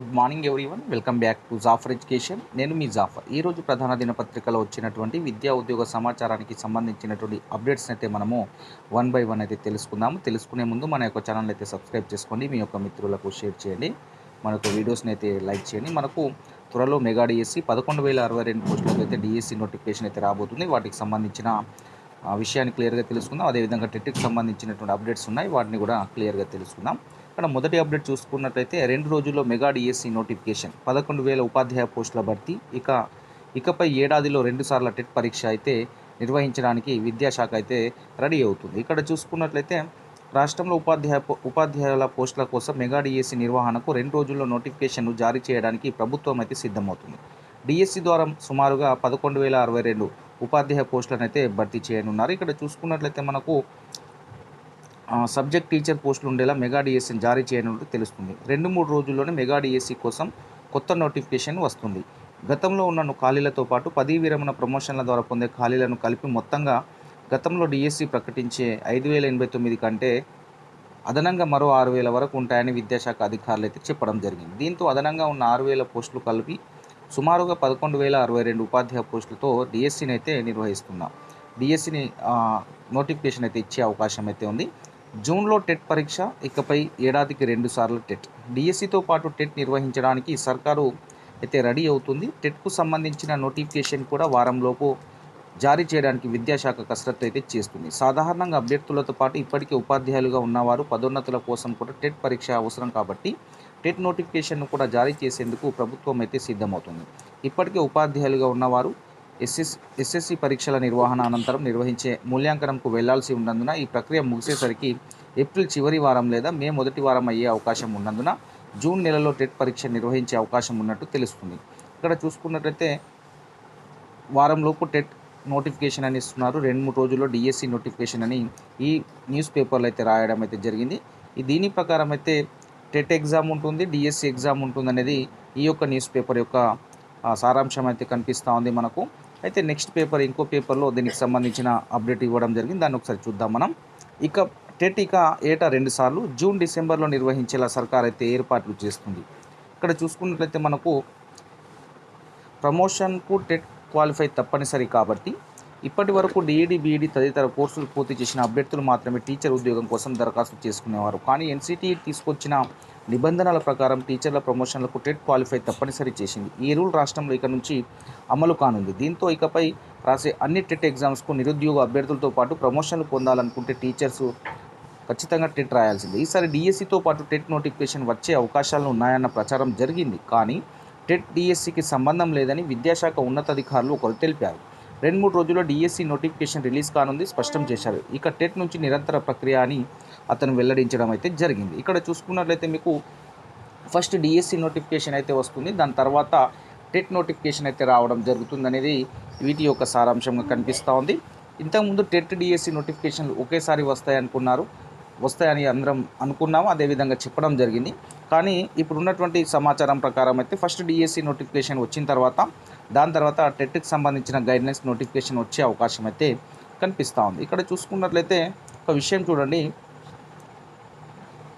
Good morning everyone welcome back to Jafar education నేను మీ జాఫర్ ఈరోజు ప్రధాన దినపత్రికలో వచ్చినటువంటి విద్యా ఉద్యోగ సమాచారానికి సంబంధించినటువంటి అప్డేట్స్ అయితే మనము వన్ బై వన్ అయితే తెలుసుకుందాము. తెలుసుకునే ముందు మన యొక్క ఛానల్ అయితే సబ్స్క్రైబ్ చేసుకోండి. మీ యొక్క మిత్రులకు షేర్ చేయండి. మనకు వీడియోస్ని అయితే లైక్ చేయండి. మనకు త్వరలో మెగా డిఎస్సి పదకొండు వేల అరవై రెండు పోస్టులకు అయితే డిఎస్సి నోటిఫికేషన్ అయితే రాబోతుంది. వాటికి సంబంధించిన ఆ, విషయాన్ని క్లియర్గా తెలుసుకుందాం. అదేవిధంగా టెట్కి సంబంధించినటువంటి అప్డేట్స్ ఉన్నాయి. వాటిని కూడా క్లియర్గా తెలుసుకుందాం. ఇక్కడ మొదటి అప్డేట్ చూసుకున్నట్లయితే రెండు రోజుల్లో మెగా డిఎస్సి నోటిఫికేషన్. పదకొండు వేల ఉపాధ్యాయ పోస్టుల భర్తీ. ఇక ఇకపై ఏడాదిలో రెండుసార్ల టెట్ పరీక్ష అయితే నిర్వహించడానికి విద్యాశాఖ అయితే రెడీ అవుతుంది. ఇక్కడ చూసుకున్నట్లయితే రాష్ట్రంలో ఉపాధ్యాయ ఉపాధ్యాయుల పోస్టుల కోసం మెగా డిఎస్సి నిర్వహణకు రెండు రోజుల్లో నోటిఫికేషన్ను జారీ చేయడానికి ప్రభుత్వం అయితే సిద్ధమవుతుంది. డిఎస్సి ద్వారా సుమారుగా పదకొండు వేల అరవై రెండు ఉపాధ్యాయ పోస్టులను అయితే భర్తీ చేయనున్నారు. ఇక్కడ చూసుకున్నట్లయితే మనకు సబ్జెక్ట్ టీచర్ పోస్టులు ఉండేలా మెగా డిఎస్సిని జారీ చేయనున్నట్టు తెలుస్తుంది. రెండు మూడు రోజుల్లోనే మెగా డిఎస్సీ కోసం కొత్త నోటిఫికేషన్ వస్తుంది. గతంలో ఉన్న ఖాళీలతో పాటు పదవి విరమణ ప్రమోషన్ల ద్వారా పొందే ఖాళీలను కలిపి మొత్తంగా గతంలో డిఎస్సి ప్రకటించే ఐదు వేల ఎనభై తొమ్మిది కంటే అదనంగా మరో ఆరు వేల వరకు ఉంటాయని విద్యాశాఖ అధికారులు అయితే చెప్పడం జరిగింది. దీంతో అదనంగా ఉన్న ఆరు వేల పోస్టులు కలిపి సుమారుగా పదకొండు వేల అరవై రెండు ఉపాధ్యాయ పోస్టులతో డిఎస్సిని అయితే నిర్వహిస్తున్నాం. డిఎస్సిని నోటిఫికేషన్ అయితే ఇచ్చే అవకాశం అయితే ఉంది. జూన్లో టెట్ పరీక్ష ఇకపై ఏడాదికి రెండు సార్లు టెట్. డిఎస్సితో పాటు టెట్ నిర్వహించడానికి సర్కారు అయితే రెడీ అవుతుంది. టెట్కు సంబంధించిన నోటిఫికేషన్ కూడా వారంలోపు జారీ చేయడానికి విద్యాశాఖ కసరత్తు అయితే చేస్తుంది. సాధారణంగా అభ్యర్థులతో పాటు ఇప్పటికే ఉపాధ్యాయులుగా ఉన్నవారు పదోన్నతుల కోసం కూడా టెట్ పరీక్ష అవసరం కాబట్టి టెట్ నోటిఫికేషన్ను కూడా జారీ చేసేందుకు ప్రభుత్వం అయితే సిద్ధమవుతుంది. ఇప్పటికే ఉపాధ్యాయులుగా ఉన్నవారు ఎస్ఎస్ ఎస్ఎస్సి పరీక్షల నిర్వహణ అనంతరం నిర్వహించే మూల్యాంకనంకు వెళ్ళాల్సి ఉన్నందున ఈ ప్రక్రియ ముగిసేసరికి ఏప్రిల్ చివరి వారం లేదా మే మొదటి వారం అయ్యే అవకాశం ఉన్నందున జూన్ నెలలో టెట్ పరీక్ష నిర్వహించే అవకాశం ఉన్నట్టు తెలుస్తుంది. ఇక్కడ చూసుకున్నట్లయితే వారంలోపు టెట్ నోటిఫికేషన్ అని ఇస్తున్నారు. రెండు మూడు రోజుల్లో డిఎస్సి నోటిఫికేషన్ అని ఈ న్యూస్ పేపర్లో అయితే రాయడం అయితే జరిగింది. దీని ప్రకారం అయితే టెట్ ఎగ్జామ్ ఉంటుంది డిఎస్సి ఎగ్జామ్ ఉంటుంది అనేది ఈ యొక్క న్యూస్ పేపర్ యొక్క సారాంశం అయితే కనిపిస్తూ ఉంది మనకు. అయితే నెక్స్ట్ పేపర్ ఇంకో పేపర్లో దీనికి సంబంధించిన అప్డేట్ ఇవ్వడం జరిగింది. దాన్ని ఒకసారి చూద్దాం మనం. ఇక టెట్ ఇక ఏటా రెండుసార్లు జూన్ డిసెంబర్లో నిర్వహించేలా సర్కార్ అయితే ఏర్పాట్లు చేస్తుంది. ఇక్కడ చూసుకున్నట్లయితే మనకు ప్రమోషన్కు టెట్ క్వాలిఫై తప్పనిసరి కాబట్టి ఇప్పటి వరకు డిఈడి బీఈడి తదితర కోర్సులు పూర్తి చేసిన అభ్యర్థులు మాత్రమే టీచర్ ఉద్యోగం కోసం దరఖాస్తు చేసుకునేవారు. కానీ ఎన్సిటి తీసుకొచ్చిన నిబంధనల ప్రకారం టీచర్ల ప్రమోషన్లకు టెట్ క్వాలిఫై తప్పనిసరి చేసింది. ఈ రూల్ రాష్ట్రంలో ఇక నుంచి అమలు కానుంది. దీంతో ఇకపై రాసే అన్ని టెట్ ఎగ్జామ్స్కు నిరుద్యోగ అభ్యర్థులతో పాటు ప్రమోషన్లు పొందాలనుకుంటే టీచర్స్ ఖచ్చితంగా టెట్ రాయాల్సింది. ఈసారి డిఎస్సితో పాటు టెట్ నోటిఫికేషన్ వచ్చే అవకాశాలు ఉన్నాయన్న ప్రచారం జరిగింది. కానీ టెట్ డిఎస్సికి సంబంధం లేదని విద్యాశాఖ ఉన్నతాధికారులు ఒకరు తెలిపారు. రెండు మూడు రోజుల్లో డిఎస్సి నోటిఫికేషన్ రిలీజ్ కానుంది స్పష్టం చేశారు. ఇక టెట్ నుంచి నిరంతర ప్రక్రియ అని అతను వెల్లడించడం అయితే జరిగింది. ఇక్కడ చూసుకున్నట్లయితే మీకు ఫస్ట్ డిఎస్సి నోటిఫికేషన్ అయితే వస్తుంది. దాని తర్వాత టెట్ నోటిఫికేషన్ అయితే రావడం జరుగుతుంది అనేది వీటి యొక్క సారాంశంగా కనిపిస్తూ ఉంది. ఇంతకుముందు టెట్ డిఎస్సి నోటిఫికేషన్లు ఒకేసారి వస్తాయనుకున్నారు వస్తాయని అందరం అనుకున్నాము. అదేవిధంగా చెప్పడం జరిగింది. కానీ ఇప్పుడు ఉన్నటువంటి సమాచారం ప్రకారం అయితే ఫస్ట్ డిఎస్సి నోటిఫికేషన్ వచ్చిన తర్వాత దాని తర్వాత టెట్కి సంబంధించిన గైడ్లైన్స్ నోటిఫికేషన్ వచ్చే అవకాశం అయితే కనిపిస్తూ ఉంది. ఇక్కడ చూసుకున్నట్లయితే ఒక విషయం చూడండి.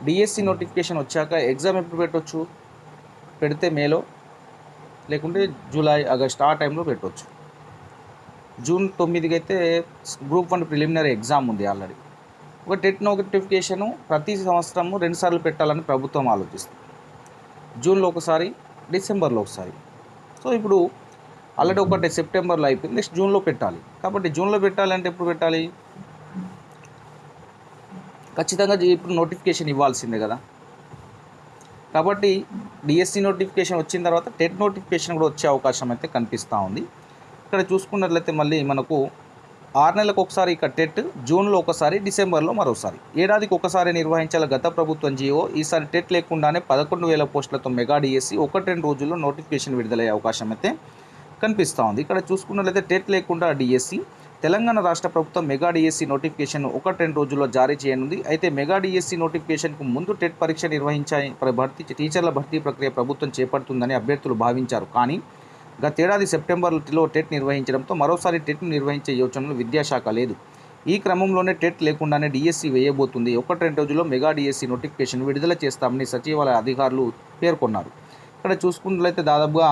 డిఎస్సి నోటిఫికేషన్ వచ్చాక ఎగ్జామ్ ఎప్పుడు పెట్టవచ్చు పెడితే మేలో? లేకుంటే జూలై ఆగస్ట్ ఆ టైంలో పెట్టవచ్చు జూన్ తొమ్మిదికి అయితే గ్రూప్ వన్ ప్రిలిమినరీ ఎగ్జామ్ ఉంది ఆల్రెడీ ఒక టెట్ నోటిఫికేషను ప్రతి సంవత్సరము రెండుసార్లు పెట్టాలని ప్రభుత్వం ఆలోచిస్తుంది. జూన్లో ఒకసారి డిసెంబర్లో ఒకసారి. సో ఇప్పుడు ఆల్రెడీ ఒకటి సెప్టెంబర్లో అయిపోయింది నెక్స్ట్ జూన్లో పెట్టాలి. కాబట్టి జూన్లో పెట్టాలంటే ఎప్పుడు పెట్టాలి? ఖచ్చితంగా ఇప్పుడు నోటిఫికేషన్ ఇవ్వాల్సిందే కదా. కాబట్టి డిఎస్సి నోటిఫికేషన్ వచ్చిన తర్వాత టెట్ నోటిఫికేషన్ కూడా వచ్చే అవకాశం అయితే కనిపిస్తూ ఉంది. ఇక్కడ చూసుకున్నట్లయితే మళ్ళీ మనకు ఆరు నెలలకు ఒకసారి ఇక టెట్ జూన్లో ఒకసారి డిసెంబర్లో మరోసారి. ఏడాదికి ఒకసారి నిర్వహించాల గత ప్రభుత్వం జియో. ఈసారి టెట్ లేకుండానే పదకొండు వేల పోస్టులతో మెగా డిఎస్సి ఒకటి రెండు రోజుల్లో నోటిఫికేషన్ విడుదలయ్యే అవకాశం అయితే కనిపిస్తూ ఉంది. ఇక్కడ చూసుకున్నట్లయితే టెట్ లేకుండా డిఎస్సి. తెలంగాణ రాష్ట్ర ప్రభుత్వం మెగా డిఎస్సి నోటిఫికేషన్ ఒకటి రెండు రోజుల్లో జారీ చేయనుంది. అయితే మెగా డిఎస్సి నోటిఫికేషన్కు ముందు టెట్ పరీక్ష నిర్వహించే ప్ర- భర్తీ టీచర్ల భర్తీ ప్రక్రియ ప్రభుత్వం చేపడుతుందని అభ్యర్థులు భావించారు. కానీ గతేడాది సెప్టెంబర్లో టెట్ నిర్వహించడంతో మరోసారి టెట్ నిర్వహించే యోచనలు విద్యాశాఖ లేదు. ఈ క్రమంలోనే టెట్ లేకుండానే డిఎస్సి వేయబోతుంది. ఒకటి రెండు రోజుల్లో మెగా డిఎస్సి నోటిఫికేషన్ విడుదల చేస్తామని సచివాలయ అధికారులు పేర్కొన్నారు. ఇక్కడ చూసుకున్నట్లయితే దాదాపుగా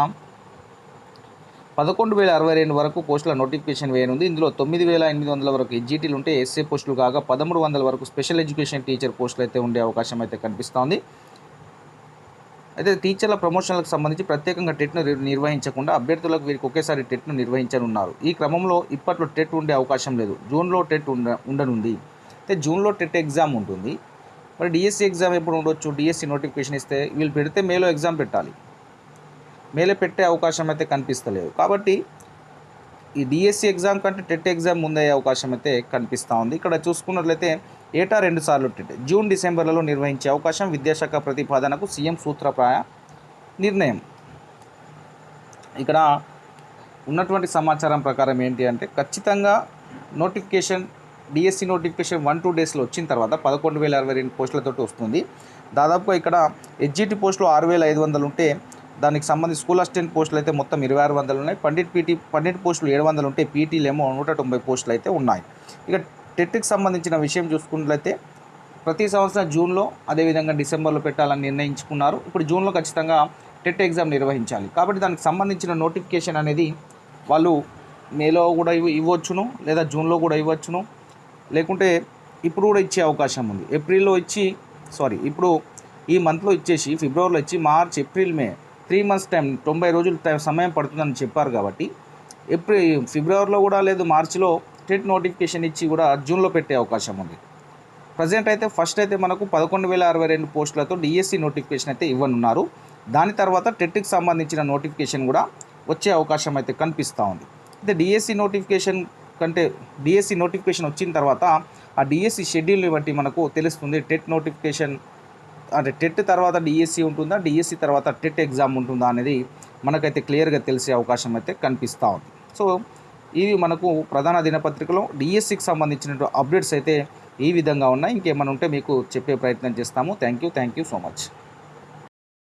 పదకొండు వేల అరవై రెండు వరకు పోస్టుల నోటిఫికేషన్ వేయనుంది. ఇందులో తొమ్మిది వేల ఎనిమిది వందల వరకు ఎస్జీటీలు ఉంటే ఎస్ఏ పోస్టులు కాగా పదమూడు వందల వరకు స్పెషల్ ఎడ్యుకేషన్ టీచర్ పోస్టులు అయితే ఉండే అవకాశం అయితే కనిపిస్తోంది. అయితే టీచర్ల ప్రమోషన్లకు సంబంధించి ప్రత్యేకంగా టెట్ను నిర్వహించకుండా అభ్యర్థులకు వీరికి ఒకేసారి టెట్ను నిర్వహించనున్నారు. ఈ క్రమంలో ఇప్పట్లో టెట్ ఉండే అవకాశం లేదు. జూన్లో టెట్ ఉండ ఉండనుంది. అయితే జూన్లో టెట్ ఎగ్జామ్ ఉంటుంది. మరి డిఎస్సి ఎగ్జామ్ ఎప్పుడు ఉండొచ్చు? డిఎస్సి నోటిఫికేషన్ ఇస్తే వీళ్ళు పెడితే మేలో ఎగ్జామ్ పెట్టాలి. మేలే పెట్టే అవకాశం అయితే కనిపిస్తలేదు. కాబట్టి ఈ డిఎస్సి ఎగ్జామ్ కంటే టెట్ ఎగ్జామ్ ముందయ్యే అవకాశం అయితే కనిపిస్తూ ఉంది. ఇక్కడ చూసుకున్నట్లయితే ఏటా రెండు సార్లు టెట్ జూన్ డిసెంబర్లలో నిర్వహించే అవకాశం విద్యాశాఖ ప్రతిపాదనకు సీఎం సూత్రప్రాయ నిర్ణయం. ఇక్కడ ఉన్నటువంటి సమాచారం ప్రకారం ఏంటి అంటే ఖచ్చితంగా notification DSC notification one two డేస్లో వచ్చిన తర్వాత పదకొండు వేల అరవై రెండు పోస్టులతో వస్తుంది. దాదాపుగా ఇక్కడ ఎడ్జిటి పోస్టులు ఆరు వేల ఐదు వందలు ఉంటే దానికి సంబంధించి స్కూల్ అసిస్టెంట్ పోస్టులు అయితే మొత్తం ఇరవై ఆరు వందలు ఉన్నాయి. పండిట్ పీటీ పండిట్ పోస్టులు ఏడు వందలు ఉంటే పీటీలు ఏమో నూట తొంభై పోస్టులు అయితే ఉన్నాయి. ఇక టెట్కి సంబంధించిన విషయం చూసుకున్నట్లయితే ప్రతి సంవత్సరం జూన్లో అదేవిధంగా డిసెంబర్లో పెట్టాలని నిర్ణయించుకున్నారు. ఇప్పుడు జూన్లో ఖచ్చితంగా టెట్ ఎగ్జామ్ నిర్వహించాలి. కాబట్టి దానికి సంబంధించిన నోటిఫికేషన్ అనేది వాళ్ళు మేలో కూడా ఇవ్వ ఇవ్వచ్చును లేదా జూన్లో కూడా ఇవ్వచ్చును. లేకుంటే ఇప్పుడు కూడా ఇచ్చే అవకాశం ఉంది. ఏప్రిల్లో ఇచ్చి సారీ ఇప్పుడు ఈ మంత్లో ఇచ్చేసి ఫిబ్రవరిలో ఇచ్చి March April May three months time తొంభై రోజులు టైం సమయం పడుతుందని చెప్పారు కాబట్టి ఏప్రిల్ ఫిబ్రవరిలో కూడా లేదు మార్చిలో టెట్ నోటిఫికేషన్ ఇచ్చి కూడా జూన్లో పెట్టే అవకాశం ఉంది. ప్రజెంట్ అయితే ఫస్ట్ అయితే మనకు పదకొండు వేల అరవై రెండు పోస్టులతో డిఎస్సి నోటిఫికేషన్ అయితే ఇవ్వనున్నారు. దాని తర్వాత టెట్కి సంబంధించిన నోటిఫికేషన్ కూడా వచ్చే అవకాశం అయితే కనిపిస్తూ ఉంది. అయితే డిఎస్సి నోటిఫికేషన్ కంటే డిఎస్సి నోటిఫికేషన్ వచ్చిన తర్వాత ఆ డిఎస్సి షెడ్యూల్ని బట్టి మనకు తెలుస్తుంది టెట్ నోటిఫికేషన్ అంటే టెట్ తర్వాత డిఎస్సి ఉంటుందా? డిఎస్సి తర్వాత టెట్ ఎగ్జామ్ ఉంటుందా అనేది మనకైతే క్లియర్గా తెలిసే అవకాశం అయితే కనిపిస్తూ ఉంది. సో ఇవి మనకు ప్రధాన దినపత్రికలో డిఎస్సికి సంబంధించిన అప్డేట్స్ అయితే ఈ విధంగా ఉన్నాయి. ఇంకేమైనా ఉంటే మీకు చెప్పే ప్రయత్నం చేస్తాము. Thank you thank you so much.